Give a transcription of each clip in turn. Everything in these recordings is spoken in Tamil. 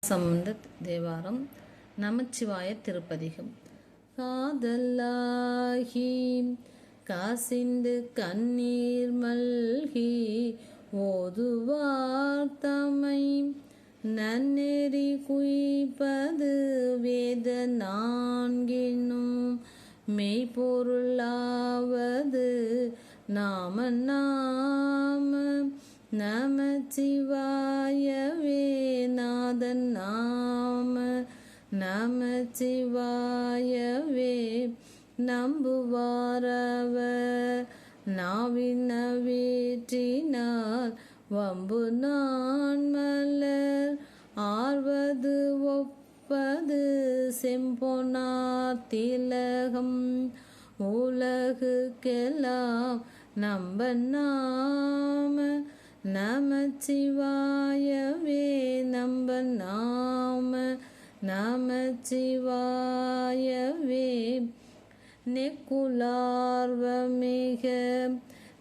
சம்பந்த தேவாரம் நமச்சிவாய திருப்பதிகம். காதல்லாகி காசிந்து கண்ணீர் மல்கி ஓதுவார் தமை. நன்னெறி குய்ப்பது வேத நான்கினும் மெய்பொருளாவது நாம நான் நமச்சிவாயவே நாதன் நாம. நமச்சிவாயவே நம்புவாரவர். நாவின வேற்றினால் வம்பு நான் மலர். ஆர்வது ஒப்பது செம்பொனார் திலகம். உலகுக்கெல்லாம் நம்ப நாம. நமச்சிவாயவே நம்ப நாம நமச்சிவாயவே நெக்குலார்வமிக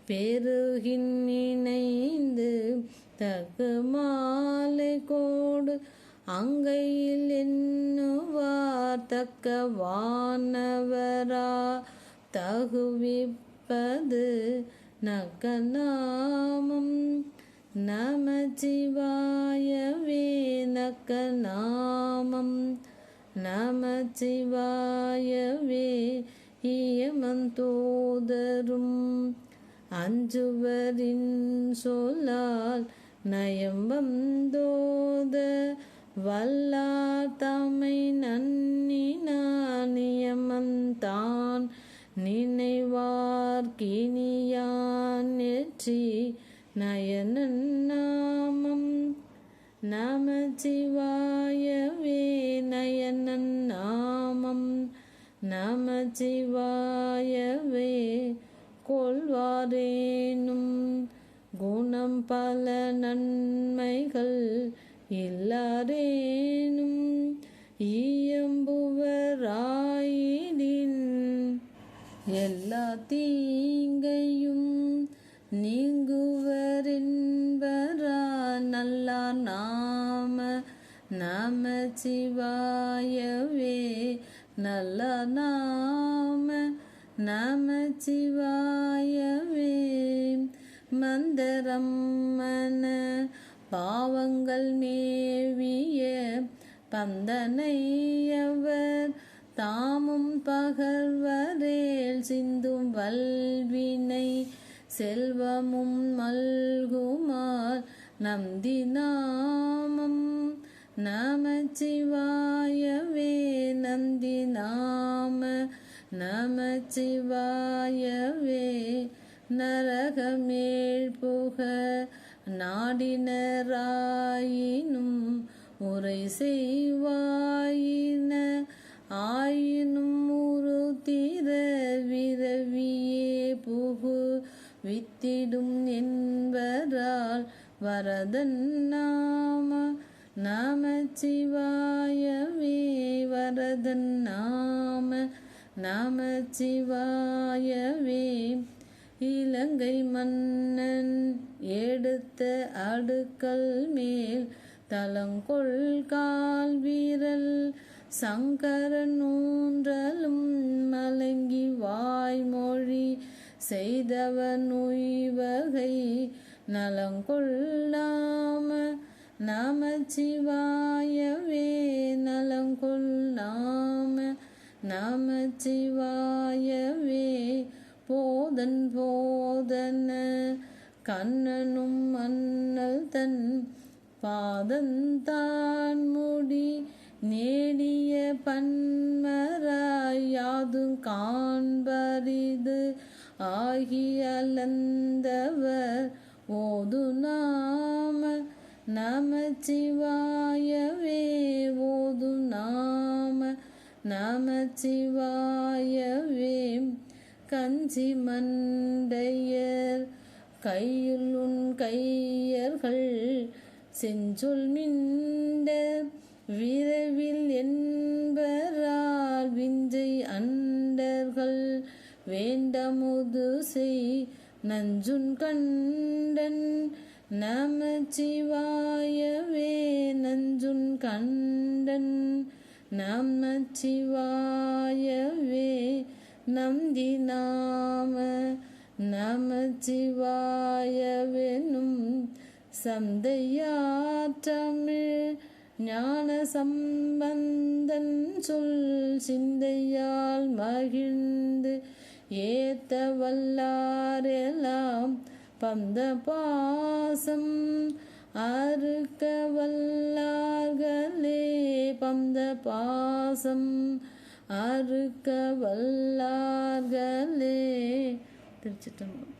பெருகின் நினைந்து தகு மாலை கோடு அங்கையில் எண்ணுவார் தக்க வானவரா தகுவிப்பது நக்க நம நமச்சிவாயவே நக்க நாமம். நம நமச்சிவாயவே ஈயமந்தோதரும் அஞ்சுவரின் சொல்லால் நயம்பந்தோத வல்லார் தமை நன்னினான் நியமந்தான் நினைவார்கினியான் நெற்றி நயனன் நம நமச்சிவாயவே நயனன் நம நமச்சிவாயவே கொள்வாரேனும் குணம் பல நன்மைகள் இல்லாரேனும் இயம்புவராயிடின் எல்லா தீங்கையும் நீங்க நல்லார் நம நமச்சிவாயவே நல்ல நாம நம சிவாயவே. மந்தரம்மன பாவங்கள் மேவிய பந்தனையவர். தாமும் பகர்வரேல் சிந்தும் வல்வினை செல்வமும் மல்குமார். நந்தி நாமம் நமச்சிவாயவே நந்தி நாம நமச்சிவாயவே நரகமேழ் புக நாடினராயினும் உரை செய்வாயின ஆயினும் ஒரு திர விரவியே புகு வித்திடும் என் வரதன் நாம நமச்சிவாயவே வரதன் நாம நமச்சிவாயவே இலங்கை மன்னன் எடுத்த அடுக்கல் மேல் தலங்கொள் கால் வீரல் சங்கரன் ஊன்றலும் மலங்கி வாய்மொழி செய்தவனுய்வகை நலங்கொள்ளாம நமச்சிவாயவே நலங்கொள்ளாம நமச்சிவாயவே போதன் போதன கண்ணனும் மன்னல் தன் பாதந்தான் முடி நேடிய பன்மராய் யாதும் காண்பரிது ஆகியலந்தவர் ஓது நாம நமச்சிவாயவே ஓது நாம நமச்சிவாயவே கஞ்சி மண்டையர் கையுள் உன் கையர்கள் செஞ்சொல் மிண்ட விரைவில் என்பரால் விஞ்சை அண்டர்கள் வேண்டமோ நஞ்சுன் கண்டன் நமச்சிவாயவே நஞ்சுன் கண்டன் நமச்சிவாயவே நந்தி நாம நமச்சிவாயவெனும் சந்தையாற்றமிழ் ஞான சம்பந்தன் சொல் சிந்தையால் மகிழ்ந்து ஏத்த வல்லாரெல்லாம் பந்த பாசம் அறுக்க வல்லார்களே பந்த பாசம் அறுக்க வல்லார்களே திருச்சிட்டம்பலம்